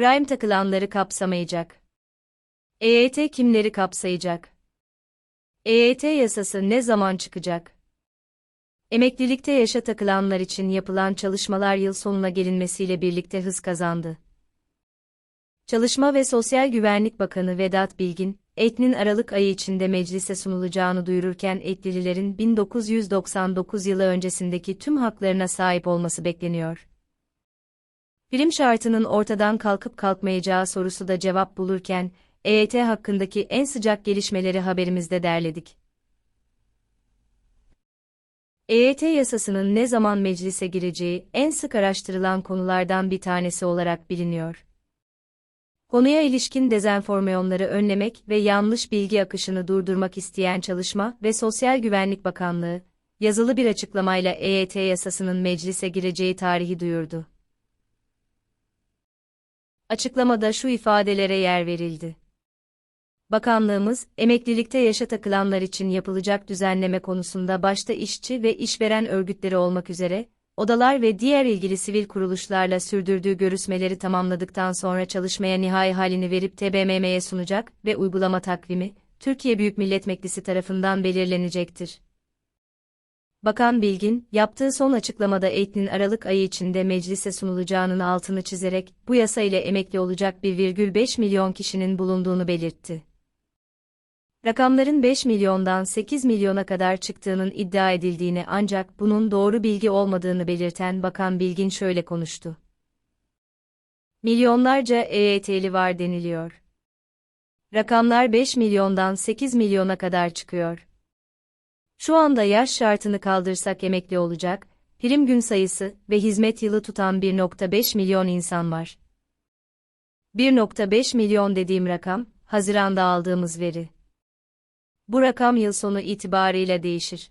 Prime takılanları kapsamayacak. EYT kimleri kapsayacak? EYT yasası ne zaman çıkacak? Emeklilikte yaşa takılanlar için yapılan çalışmalar yıl sonuna gelinmesiyle birlikte hız kazandı. Çalışma ve Sosyal Güvenlik Bakanı Vedat Bilgin, EYT'nin Aralık ayı içinde meclise sunulacağını duyururken EYT'lilerin 1999 yılı öncesindeki tüm haklarına sahip olması bekleniyor. Prim şartının ortadan kalkıp kalkmayacağı sorusu da cevap bulurken, EYT hakkındaki en sıcak gelişmeleri haberimizde derledik. EYT yasasının ne zaman meclise gireceği en sık araştırılan konulardan bir tanesi olarak biliniyor. Konuya ilişkin dezenformasyonları önlemek ve yanlış bilgi akışını durdurmak isteyen Çalışma ve Sosyal Güvenlik Bakanlığı, yazılı bir açıklamayla EYT yasasının meclise gireceği tarihi duyurdu. Açıklamada şu ifadelere yer verildi. Bakanlığımız, emeklilikte yaşa takılanlar için yapılacak düzenleme konusunda başta işçi ve işveren örgütleri olmak üzere, odalar ve diğer ilgili sivil kuruluşlarla sürdürdüğü görüşmeleri tamamladıktan sonra çalışmaya nihai halini verip TBMM'ye sunacak ve uygulama takvimi, Türkiye Büyük Millet Meclisi tarafından belirlenecektir. Bakan Bilgin, yaptığı son açıklamada EYT'nin Aralık ayı içinde meclise sunulacağının altını çizerek, bu yasa ile emekli olacak 1,5 milyon kişinin bulunduğunu belirtti. Rakamların 5 milyondan 8 milyona kadar çıktığının iddia edildiğini ancak bunun doğru bilgi olmadığını belirten Bakan Bilgin şöyle konuştu. Milyonlarca EYT'li var deniliyor. Rakamlar 5 milyondan 8 milyona kadar çıkıyor. Şu anda yaş şartını kaldırsak emekli olacak, prim gün sayısı ve hizmet yılı tutan 1.5 milyon insan var. 1.5 milyon dediğim rakam, Haziran'da aldığımız veri. Bu rakam yıl sonu itibarıyla değişir.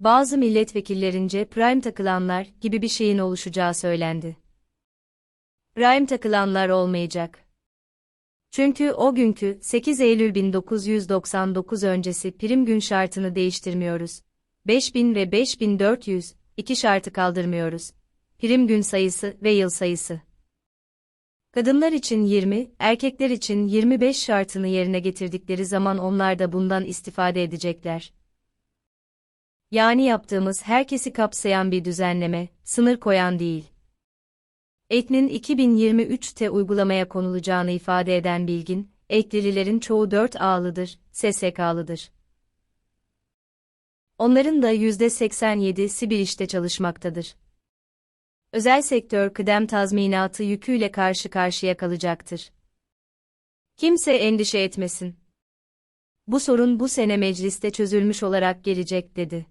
Bazı milletvekillerince prime takılanlar gibi bir şeyin oluşacağı söylendi. Prime takılanlar olmayacak. Çünkü o günkü 8 Eylül 1999 öncesi prim gün şartını değiştirmiyoruz. 5000 ve 5400, iki şartı kaldırmıyoruz. Prim gün sayısı ve yıl sayısı. Kadınlar için 20, erkekler için 25 şartını yerine getirdikleri zaman onlar da bundan istifade edecekler. Yani yaptığımız herkesi kapsayan bir düzenleme, sınır koyan değil. EYT'nin 2023'te uygulamaya konulacağını ifade eden bilgin, EYT'lilerin çoğu 4 A'lıdır, SSK'lıdır. Onların da %87'si bir işte çalışmaktadır özel sektör kıdem tazminatı yüküyle karşı karşıya kalacaktır. Kimse endişe etmesin. Bu sorun bu sene mecliste çözülmüş olarak gelecek dedi.